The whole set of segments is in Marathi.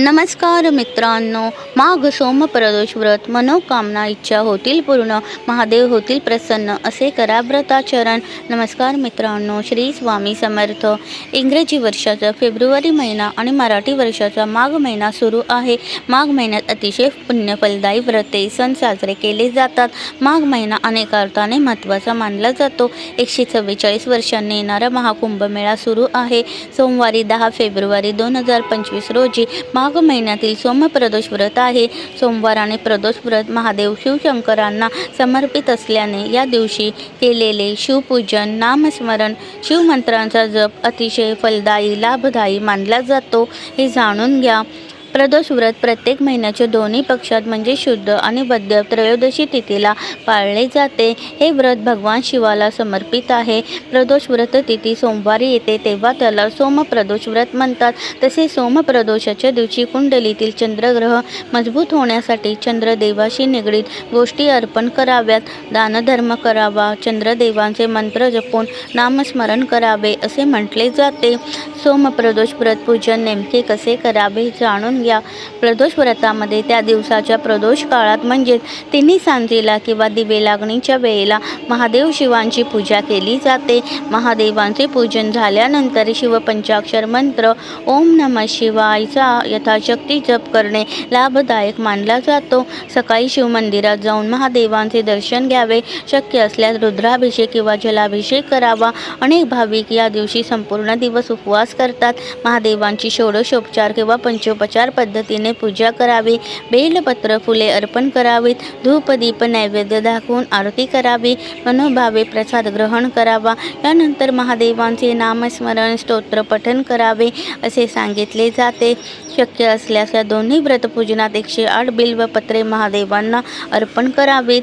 नमस्कार मित्रांनो माघ सोम प्रदोष व्रत मनोकामना इच्छा होतील पूर्ण महादेव होतील प्रसन्न असे करा व्रताचरण. नमस्कार मित्रांनो श्री स्वामी समर्थ. इंग्रजी वर्षाचा फेब्रुवारी महिना आणि मराठी वर्षाचा माघ महिना सुरू आहे. माघ महिन्यात अतिशय पुण्यफलदायी व्रते सण साजरे केले जातात. माघ महिना अनेक अर्थाने महत्त्वाचा मानला जातो. एकशे चव्वेचाळीस वर्षांनी येणारा महाकुंभमेळा सुरू आहे. सोमवारी दहा फेब्रुवारी दोन हजार पंचवीस रोजी माघ महिन्यातील सोमप्रदोष व्रत आहे. सोमवार आणि प्रदोष व्रत महादेव शिवशंकरांना समर्पित असल्याने या दिवशी केलेले शिवपूजन नामस्मरण शिवमंत्रांचा जप अतिशय फलदायी लाभदायी मानला जातो. हे जाणून घ्या. प्रदोष व्रत प्रत्येक महिन्याच्या दोन्ही पक्षात म्हणजे शुद्ध आणि बद्ध त्रयोदशी तिथीला पाळले जाते. हे व्रत भगवान शिवाला समर्पित आहे. प्रदोष व्रत तिथी सोमवारी येते तेव्हा त्याला सोमप्रदोष व्रत म्हणतात. तसे सोमप्रदोषाच्या दिवशी कुंडलीतील चंद्रग्रह मजबूत होण्यासाठी चंद्रदेवाशी निगडीत गोष्टी अर्पण कराव्यात. दानधर्म करावा चंद्रदेवांचे मंत्र जपून नामस्मरण करावे असे म्हटले जाते. सोमप्रदोष व्रत पूजन नेमके कसे करावे जाणून घ्या. या प्रदोष व्रतामध्ये त्या दिवसाच्या प्रदोष काळात म्हणजेच तिन्ही सांजेला किंवा दिवे लागणीच्या वेळेला महादेव शिवांची पूजा केली जाते. महादेवांचे पूजन झाल्यानंतर शिवपंचाक्षर मंत्र ओम नम शिवायचा यथाशक्ती जप करणे लाभदायक मानला जातो. सकाळी शिवमंदिरात जाऊन महादेवांचे दर्शन घ्यावे. शक्य असल्यास रुद्राभिषेक किंवा जलाभिषेक करावा. अनेक भाविक या दिवशी संपूर्ण दिवस उपवास करतात. महादेवांची षोडशोपचार किंवा पंचोपचार पद्धतीने पूजा करावी बेलपत्र फुले अर्पण करावीत धूपदीप नैवेद्य दाखवून आरती करावी मनोभावे प्रसाद ग्रहण करावा. यानंतर महादेवांचे नामस्मरण स्तोत्र पठन करावे असे सांगितले जाते. शक्य असल्यास या दोन्ही व्रतपूजनात एकशे आठ बिल्वपत्रे महादेवांना अर्पण करावीत.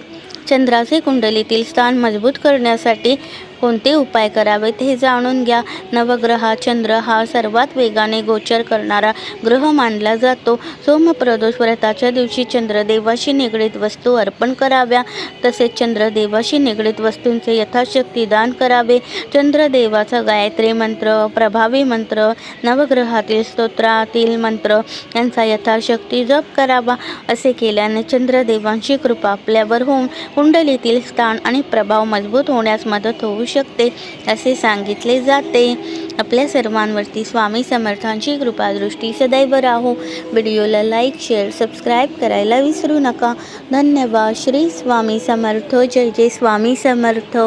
चंद्राचे कुंडलीतील स्थान मजबूत करण्यासाठी कोणते उपाय करावेत हे जाणून घ्या. नवग्रह चंद्र हा सर्वात वेगाने गोचर करणारा ग्रह मानला जातो. सोमप्रदोष व्रताच्या दिवशी चंद्रदेवाशी निगडीत वस्तू अर्पण कराव्या. तसेच चंद्रदेवाशी निगडीत वस्तूंचे यथाशक्ती दान करावे. चंद्रदेवाचा गायत्री मंत्र प्रभावी मंत्र नवग्रहातील स्तोत्रातील मंत्र यांचा यथाशक्ती जप करावा. असे केल्याने चंद्रदेवांची कृपा आपल्यावर होऊन कुंडलीतील स्थान आणि प्रभाव मजबूत होण्यास मदत होऊ शकते असे सांगितले जाते. आपल्या सर्वांवरती स्वामी समर्थांची कृपादृष्टी सदैव राहो. व्हिडिओला लाईक शेअर सबस्क्राईब करायला विसरू नका. धन्यवाद. श्री स्वामी समर्थ. जय जय स्वामी समर्थ.